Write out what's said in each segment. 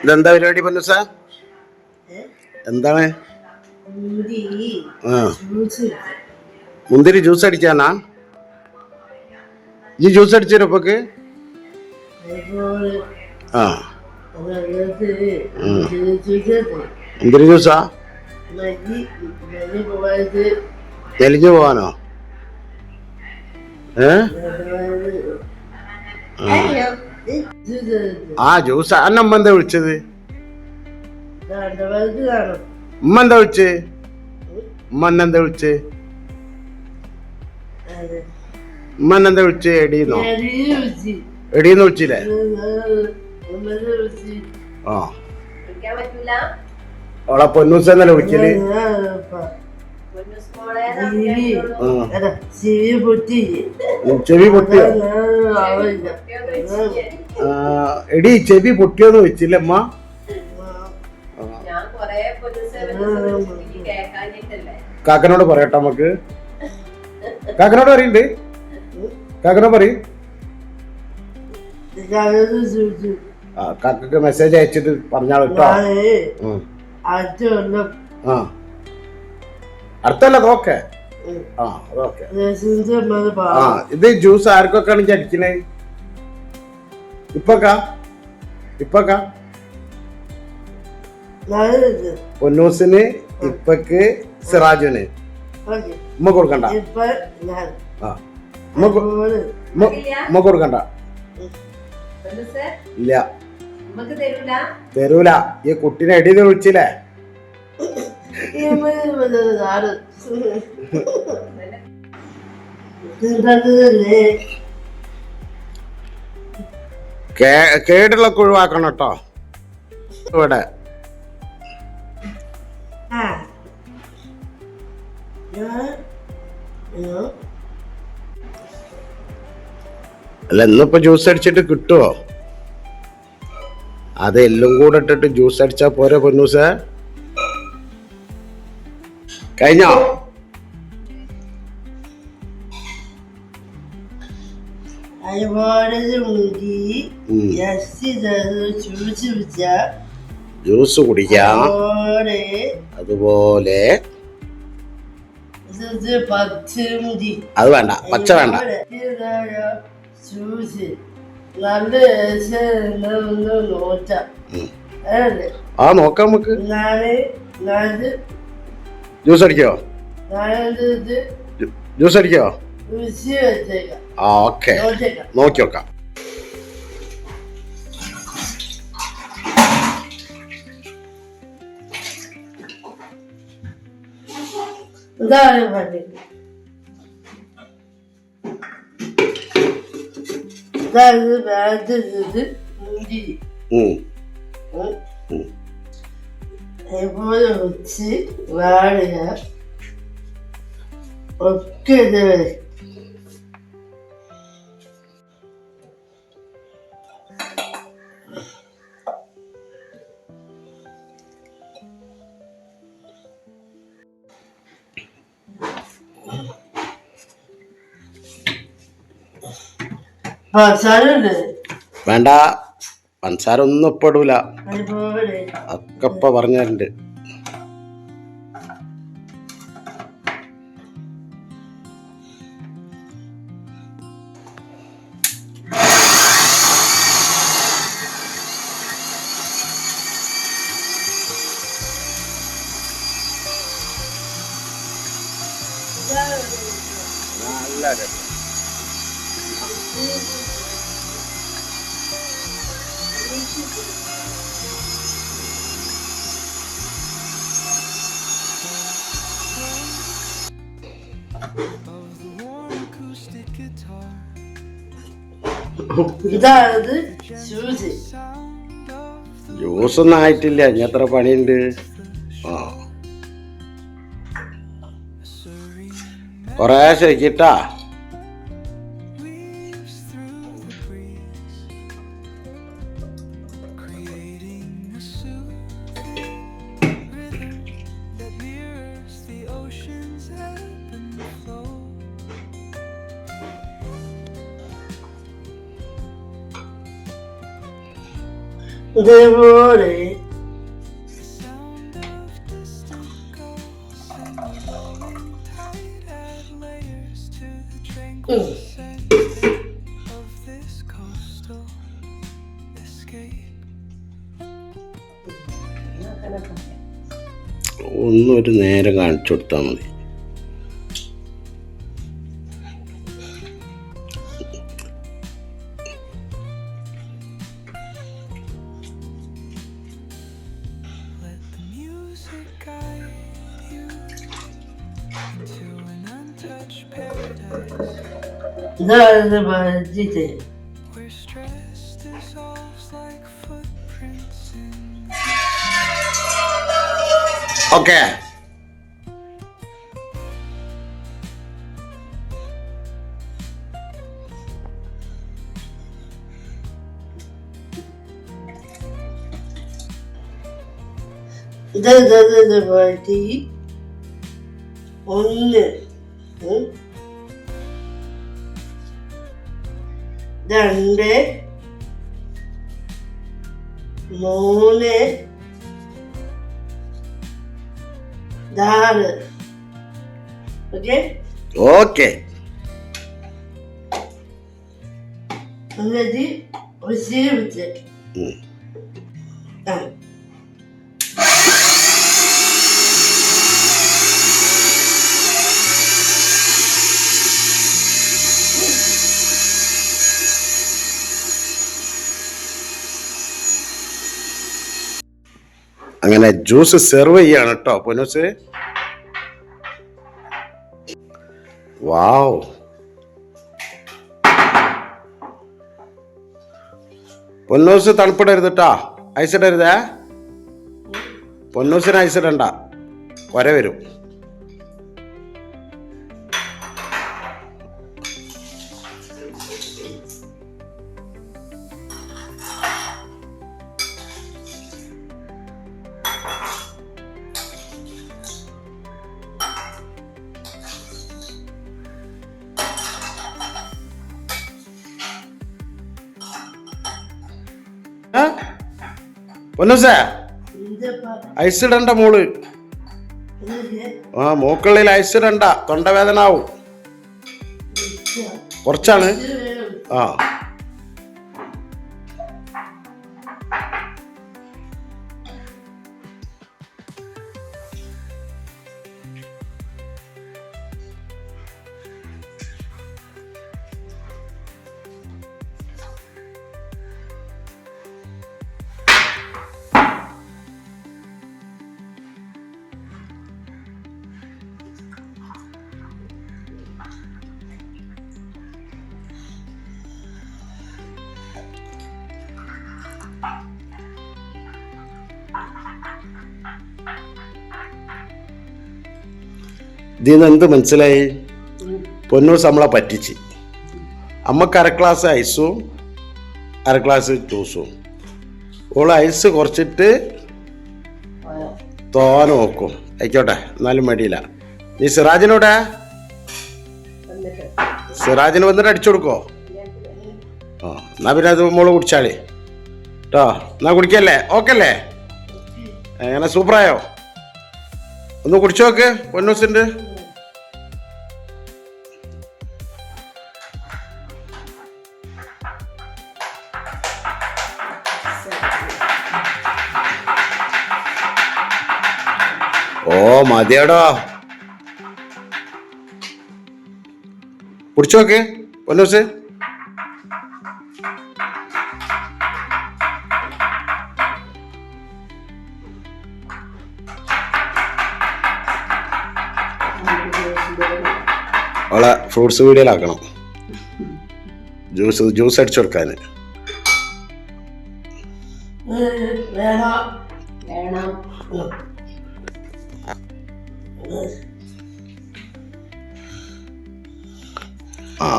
ഇതെന്താ പരിപാടി പൊന്നുസ? എന്താണ്? മുന്തിരി. ജ്യൂസ് അടിക്കാനാ ഈ ജ്യൂസ് അടിച്ചൊരപ്പൊക്ക് ഇപ്പൊക്ക്? ആ. മുന്തിരി ജ്യൂസാ തെളിഞ്ഞു പോവാനോ? ഏ? ആ ജ്യൂസ്. അന്നമ്മ എന്താ വിളിച്ചത്? ഉമ്മ എന്താ വിളിച്ച്? ഉമ്മ എന്താ വിളിച്ച്? ഉമ്മ എന്താ വിളിച്ച്? എടീന്നോ? എടീന്ന് വിളിച്ചില്ലേ? ആ അവളെ പൊന്നൂസ എന്നല്ലേ വിളിക്കൽ? ചെവി പൊട്ടി ചെവി പൊട്ടിയോ എടി ചെവി പൊട്ടിയോന്ന് വെച്ചില്ല അമ്മ. കാക്കനോട് പറയട്ടെ നമുക്ക്. കാക്കനോട് പറയണ്ട്. കാക്കനോട് പറയും. കാക്കക്ക് മെസ്സേജ് അയച്ചിട്ട് പറഞ്ഞാൽ കേട്ടോ. ആ. അടുത്തല്ല? അതൊക്കെ ആ അതൊക്കെ ആ ഇത് ജ്യൂസ് ആർക്കൊക്കെ ചടിക്കണേ ഇപ്പൊക്കാ? ഇപ്പൊക്കാ? പൊന്നൂസിന് ഇപ്പക്ക് സിറാജുന് ഉമ്മ കൊടുക്കണ്ട. ഉമ്മ കൊടുക്കണ്ട. ഇല്ല. തരൂല? ഈ കുട്ടീനെ എടി വിളിച്ചില്ലേ? ഈ അമ്മയെ വന്നത് നാട് ഉണ്ടാക്കുന്നതല്ലേ കേ- കേടുള്ളൊക്കെ ഒഴിവാക്കണം കേട്ടോ. ഇവിടെ. അല്ല ഇന്നിപ്പോ ജ്യൂസ് അടിച്ചിട്ട് കിട്ടുമോ അത് എല്ലാം കൂടെ ഇട്ടിട്ട് ജ്യൂസ് അടിച്ചാ പോരെ പൊന്നൂസ? കഴിഞ്ഞോ? ജ്യൂസ് കുടിക്കാം. അതുപോലെ അത് വേണ്ട പച്ച വേണ്ട. ആ നോക്കാം നമുക്ക്. നാളെ നാല് ജ്യൂസ് അടിക്കോ നാളെ ഇത് ജ്യൂ- ജ്യൂസ് അടിക്കോ രുചി വെച്ചേക്കാം ആ ഓക്കെ നോറ്റേക്കാം നോക്കി നോക്കാം ഇതാണ് പറഞ്ഞത് ഇതാണ് വേണ്ടത് മുന്തിരി ഉം. ഉം. ഉം. അതുപോലെ വെച്ച് വാഴ ഒക്കെ ഇത് പസാറുണ്ട് വേണ്ട. പഞ്ചസാര ഒന്നും ഇപ്പൊ ഇപ്പൊ പറഞ്ഞിട്ടുണ്ട് നല്ല രസം. ഇതാണ് ജ്യൂസ് ജ്യൂസ് ഒന്നും ആയിട്ടില്ല ഇനി എത്ര പണിയുണ്ട്. ആ. കൊറേ ശരിക്കിട്ടാ ഇതേപോലെ ഒന്നൊരു നേരെ കാണിച്ചു കൊടുത്താൽ മതി. ഇതാണ് budget where stress dissolves like footprints in okay ഇത് ഇത് ഇത് പറ്റി ഒന്ന് രണ്ട് മൂന്ന് നാല് ഓക്കെ? ഓക്കെ. എന്നിട്ട് ഒരു സീരിച്ച് ആ. അങ്ങനെ ജ്യൂസ് സെർവ് ചെയ്യാണ് കേട്ടോ പൊന്നൂസ്. വാവ്. പൊന്നൂസ് തണുപ്പിടരുത് കേട്ടോ ഐസ് ഇടരുതേ? പൊന്നൂസിന് ഐസ് ഇടണ്ട. കൊര വരും ഇതപ്പാ? ഐസ് ഇടണ്ട മോൾ ആ മൂക്കളിൽ ഐസ് ഇടണ്ട തൊണ്ടവേദന ആവും. കുറച്ചാണ്. ആ. ഇതിന്ന് എന്ത് മനസ്സിലായി? പൊന്നൂസ് നമ്മളെ പറ്റിച്ച്. അമ്മയ്ക്ക് അര ഗ്ലാസ് ഐസും അര ഗ്ലാസ് ജ്യൂസും ഓൾ ഐസ് കുറച്ചിട്ട് തോന നോക്കും ആയിക്കോട്ടെ എന്നാലും മടിയില്ല. നീ സിറാജിനോടെ സിറാജിന് വന്നിട്ട് അടിച്ചു കൊടുക്കോ? ആ എന്നാ പിന്നെ അത് മോൾ കുടിച്ചാളി. കേട്ടോ എന്നാ കുടിക്കല്ലേ? ഓക്കെ അല്ലേ എങ്ങനെ സൂപ്പറായോ? ഒന്ന് കുടിച്ചു നോക്ക് പൊന്നൂസിന്റെ മതിയടോ. കുടിച്ചു നോക്ക് പൊന്നൂസ്. അവളെ ഫ്രൂട്ട്സ് വീഡിയോയിലാക്കണം. ജ്യൂസ് ജ്യൂസ് അടിച്ചു കൊടുക്കാൻ വേണം? വേണം. ആ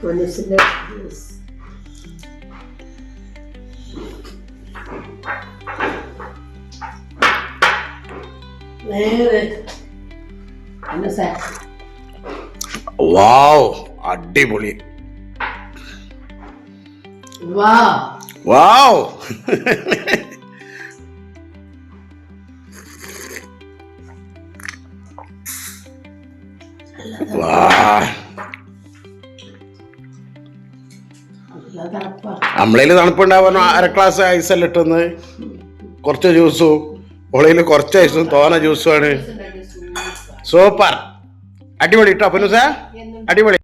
പൊന്നിസിന്റെ ജ്യൂസ് വേറെ പൊന്നിസേ വാവ് അടിപൊളി. വാ വാവ് നമ്മളതിൽ തണുപ്പുണ്ടാവാൻ അര ഗ്ലാസ് അല്ല ഇട്ടെന്ന്? കുറച്ച് ജ്യൂസും ഉള്ളിൽ കുറച്ച് ഐസും തോന ജ്യൂസുമാണ് സൂപ്പർ അടിപൊളി ഇട്ടോ പൊന്നുസ അടിപൊളി.